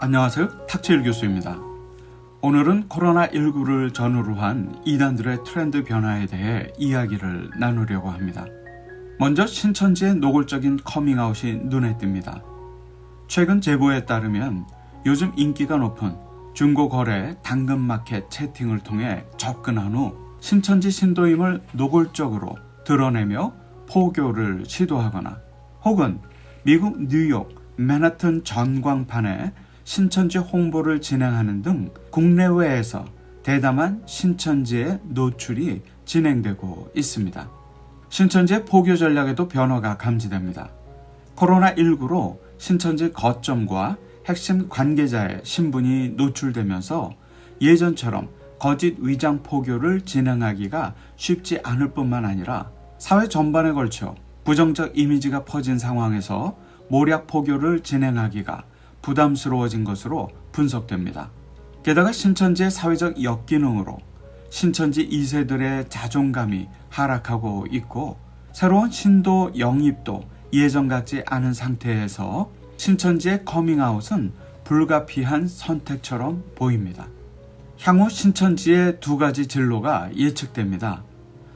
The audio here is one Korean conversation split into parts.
안녕하세요. 탁재일 교수입니다. 오늘은 코로나19를 전후로 한 이단들의 트렌드 변화에 대해 이야기를 나누려고 합니다. 먼저 신천지의 노골적인 커밍아웃이 눈에 띕니다. 최근 제보에 따르면 요즘 인기가 높은 중고 거래 당근 마켓 채팅을 통해 접근한 후 신천지 신도임을 노골적으로 드러내며 포교를 시도하거나 혹은 미국 뉴욕 맨하튼 전광판에 신천지 홍보를 진행하는 등 국내외에서 대담한 신천지의 노출이 진행되고 있습니다. 신천지의 포교 전략에도 변화가 감지됩니다. 코로나19로 신천지 거점과 핵심 관계자의 신분이 노출되면서 예전처럼 거짓 위장 포교를 진행하기가 쉽지 않을 뿐만 아니라 사회 전반에 걸쳐 부정적 이미지가 퍼진 상황에서 모략 포교를 진행하기가 부담스러워진 것으로 분석됩니다. 게다가 신천지의 사회적 역기능으로 신천지 2세들의 자존감이 하락하고 있고 새로운 신도 영입도 예전 같지 않은 상태에서 신천지의 커밍아웃은 불가피한 선택처럼 보입니다. 향후 신천지의 두 가지 진로가 예측됩니다.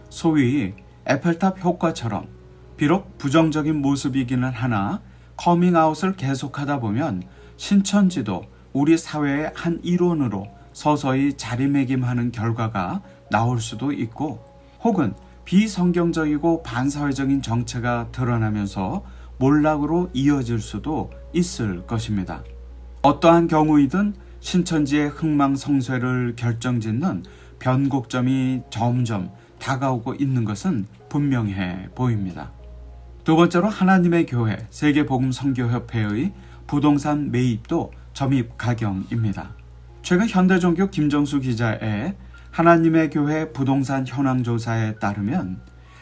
소위 에펠탑 효과처럼 비록 부정적인 모습이기는 하나 커밍아웃을 계속하다 보면 신천지도 우리 사회의 한 일원으로 서서히 자리매김하는 결과가 나올 수도 있고 혹은 비성경적이고 반사회적인 정체가 드러나면서 몰락으로 이어질 수도 있을 것입니다. 어떠한 경우이든 신천지의 흥망성쇠를 결정짓는 변곡점이 점점 다가오고 있는 것은 분명해 보입니다. 두 번째로 하나님의 교회 세계복음선교협회의 부동산 매입도 점입 가경입니다. 최근 현대종교 김정수 기자의 하나님의 교회 부동산 현황 조사에 따르면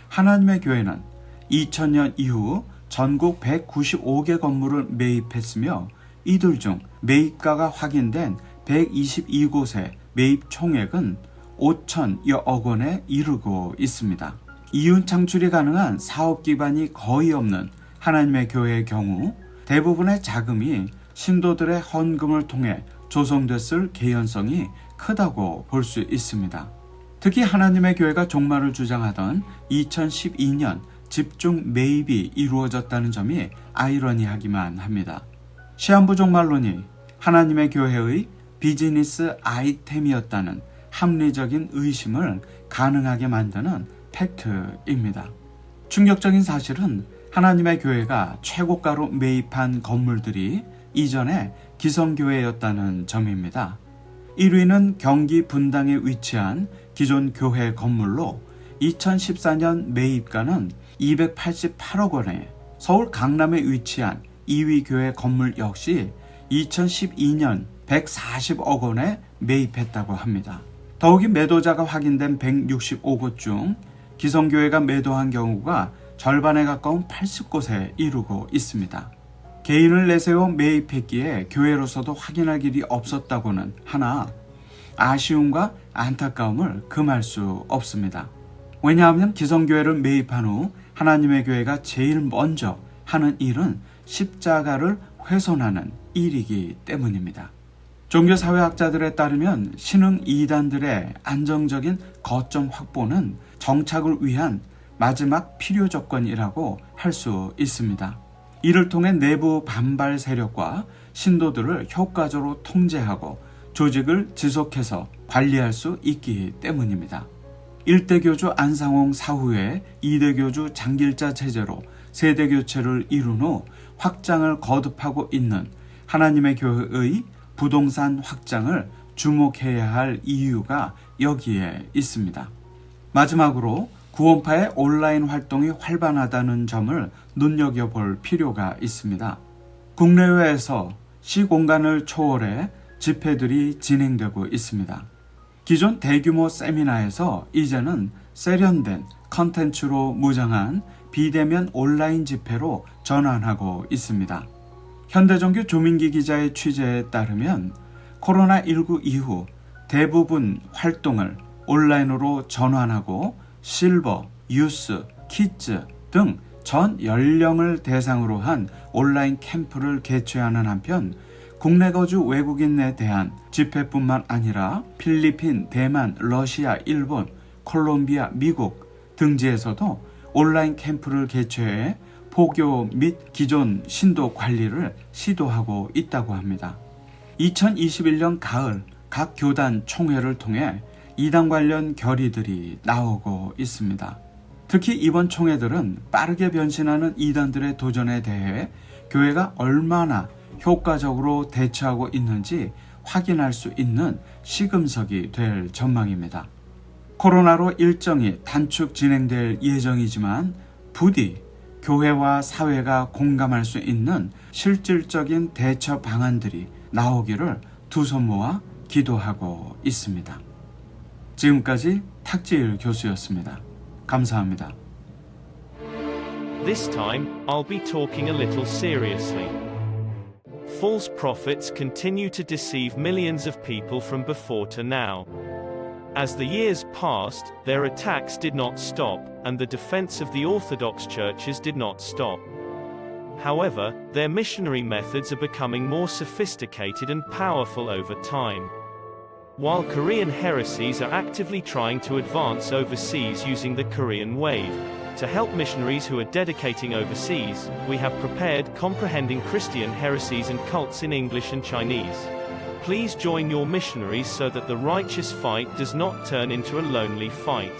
하나님의 교회는 2000년 이후 전국 195개 건물을 매입했으며 이들 중 매입가가 확인된 122곳의 매입 총액은 5천여억 원에 이르고 있습니다. 이윤 창출이 가능한 사업 기반이 거의 없는 하나님의 교회의 경우 대부분의 자금이 신도들의 헌금을 통해 조성됐을 개연성이 크다고 볼 수 있습니다. 특히 하나님의 교회가 종말을 주장하던 2012년 집중 매입이 이루어졌다는 점이 아이러니하기만 합니다. 시한부 종말론이 하나님의 교회의 비즈니스 아이템이었다는 합리적인 의심을 가능하게 만드는 팩트입니다. 충격적인 사실은 하나님의 교회가 최고가로 매입한 건물들이 이전에 기성교회였다는 점입니다. 1위는 경기 분당에 위치한 기존 교회 건물로 2014년 매입가는 288억 원에 서울 강남에 위치한 2위 교회 건물 역시 2012년 140억 원에 매입했다고 합니다. 더욱이 매도자가 확인된 165곳 중 기성교회가 매도한 경우가 절반에 가까운 80곳에 이르고 있습니다. 개인을 내세워 매입했기에 교회로서도 확인할 길이 없었다고는 하나 아쉬움과 안타까움을 금할 수 없습니다. 왜냐하면 기성교회를 매입한 후 하나님의 교회가 제일 먼저 하는 일은 십자가를 훼손하는 일이기 때문입니다. 종교사회학자들에 따르면 신흥 이단들의 안정적인 거점 확보는 정착을 위한 마지막 필요 조건이라고 할 수 있습니다. 이를 통해 내부 반발 세력과 신도들을 효과적으로 통제하고 조직을 지속해서 관리할 수 있기 때문입니다. 1대 교주 안상홍 사후에 2대 교주 장길자 체제로 세대 교체를 이룬 후 확장을 거듭하고 있는 하나님의 교회의 부동산 확장을 주목해야 할 이유가 여기에 있습니다. 마지막으로 구원파의 온라인 활동이 활발하다는 점을 눈여겨볼 필요가 있습니다. 국내외에서 시공간을 초월해 집회들이 진행되고 있습니다. 기존 대규모 세미나에서 이제는 세련된 컨텐츠로 무장한 비대면 온라인 집회로 전환하고 있습니다. 현대종교 조민기 기자의 취재에 따르면 코로나19 이후 대부분 활동을 온라인으로 전환하고 실버, 유스, 키즈 등 전 연령을 대상으로 한 온라인 캠프를 개최하는 한편 국내 거주 외국인에 대한 집회뿐만 아니라 필리핀, 대만, 러시아, 일본, 콜롬비아, 미국 등지에서도 온라인 캠프를 개최해 포교 및 기존 신도 관리를 시도하고 있다고 합니다. 2021년 가을 각 교단 총회를 통해 이단 관련 결의들이 나오고 있습니다. 특히 이번 총회들은 빠르게 변신하는 이단들의 도전에 대해 교회가 얼마나 효과적으로 대처하고 있는지 확인할 수 있는 시금석이 될 전망입니다. 코로나로 일정이 단축 진행될 예정이지만 부디 교회와 사회가 공감할 수 있는 실질적인 대처 방안들이 나오기를 두 손 모아 기도하고 있습니다. 지금까지 탁지일 교수였습니다. 감사합니다. This time, I'll be talking a little seriously. False prophets continue to deceive millions of people from before to now. As the years passed, their attacks did not stop, and the defense of the Orthodox churches did not stop. However, their missionary methods are becoming more sophisticated and powerful over time. While Korean heresies are actively trying to advance overseas using the Korean wave, to help missionaries who are dedicating overseas, we have prepared Comprehending Christian Heresies and Cults in English and Chinese. Please join your missionaries so that the righteous fight does not turn into a lonely fight.